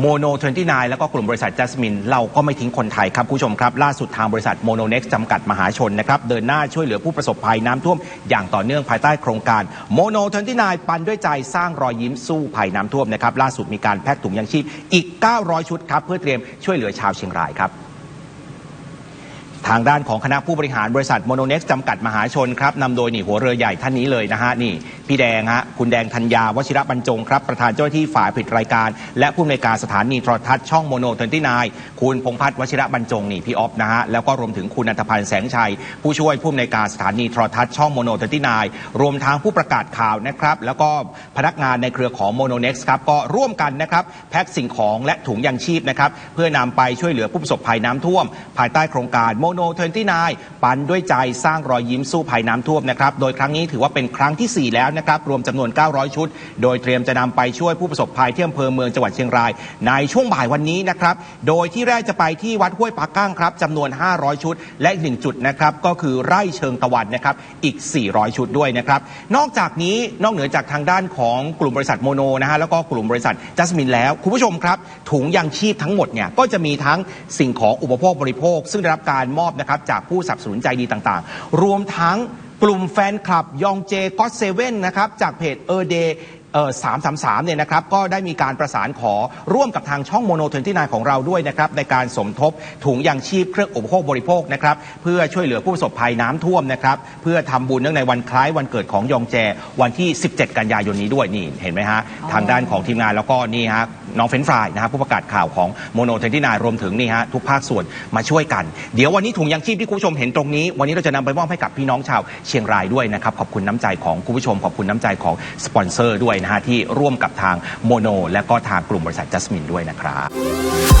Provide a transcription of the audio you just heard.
โมโน29 แล้วก็กลุ่มบริษัทจัสมิน เราก็ไม่ทิ้งคนไทยครับผู้ชมครับ ล่าสุดทางบริษัทโมโนเน็กซ์จำกัดมหาชนนะครับ เดินหน้าช่วยเหลือผู้ประสบภัยน้ำท่วม อย่างต่อเนื่องภายใต้โครงการโมโน29 ปันด้วยใจสร้างรอยยิ้มสู้ภัยน้ำท่วมนะครับล่าสุดมีการแพ็กถุงยังชีพอีก 900 ชุดครับเพื่อเตรียมช่วยเหลือชาวเชียงรายครับ ทางด้านของคณะผู้บริหารบริษัทโมโนเน็กซ์จำกัดมหาชนครับนำโดยนี่หัวเรือใหญ่ท่านนี้เลยนะฮะนี่พี่แดงฮะคุณแดงธัญญาวชิระบรรจงครับ ประธานเจ้าหน้าที่ฝ่ายผลิตรายการ และผู้อำนวยการสถานีโทรทัศน์ช่องโมโนเทนตี้นายคุณพงพัฒน์วชิระบรรจงนี่พี่ออฟนะฮะแล้วก็รวมถึงคุณนันทพันธ์แสงชัย ผู้ช่วยผู้อำนวยการสถานีโทรทัศน์ช่องโมโนเทนตี้นายรวมทั้งผู้ประกาศข่าวนะครับแล้วก็พนักงานในเครือของโมโนเน็กซ์ครับก็ร่วมกันนะครับแพ็คสิ่งของและถุงยังชีพนะครับเพื่อนำไปช่วยเหลือผู้ประสบภัยน้ำท่วม ภายใต้โครงการโมโนเทนตี้นายปันด้วยใจสร้างรอยยิ้มสู้ภัยน้ำท่วมนะครับ โดยครั้งนี้ถือว่าเป็นครั้งทีสี่ 4 แล้วนะครับ รวมจำนวน 900 ชุด โดยเตรียมจะนำไปช่วยผู้ประสบภัยที่อำเภอเมืองจังหวัดเชียงราย ในช่วงบ่ายวันนี้นะครับ โดยที่แรกจะไปที่วัดห้วยปากก้างครับจำนวน 500 ชุด และอีกหนึ่งจุดนะครับ ก็คือไร่เชิงตะวันนะครับ อีก 400 ชุดด้วยนะครับ นอกจากนี้นอกเหนือจากทางด้านของกลุ่มบริษัทโมโนนะฮะแล้วก็กลุ่มบริษัทจัสมินแล้วคุณผู้ชมครับถุงยางชีพทั้งหมดเนี่ยก็จะมีทั้งสิ่งของอุปโภคบริโภค ซึ่งได้รับการมอบนะครับจากผู้สนับสนุนใจดีต่างๆ รวมทั้งกลุ่มแฟนคลับยองเจก็เซเว่นนะครับจากเพจเออเด เอ่อ333เนี่ยนะครับก็ได้มีการประสานขอร่วมกับทางช่องโมโนเทนที่นของเราด้วยนะครับในการสมทบถุงยางชีพเครื่องอุปโภคบริโภคนะครับเพื่อช่วยเหลือผู้ประสบภัยน้ำท่วมนะครับเพื่อทำบุญเนื่องในวันคล้ายวันเกิดของยองแจ วันที่ 17 กันยายนนี้ด้วยนี่เห็นไหมฮะทางด้านของทีมงานแล้วก็นี่ฮะน้องเฟรนช์ฟรายนะครับผู้ประกาศข่าวของโมโนเทนที่นรวมถึงนี่ฮะทุกภาคส่วนมาช่วยกัน เดี๋ยววันนี้ถุงยางชีพที่คุณผู้ชมเห็นตรงนี้ วันนี้เราจะนำไปมอบให้กับพี่น้องชาวเชียงรายด้วยนะครับขอบคุณน้ำใจของคุณผู้ชมขอบคุณน้ำใจของสปอนเซอร์ด้วยนะฮะที่ร่วมกับทางโมโน และก็ทางกลุ่มบริษัทจัสมินด้วยนะครับ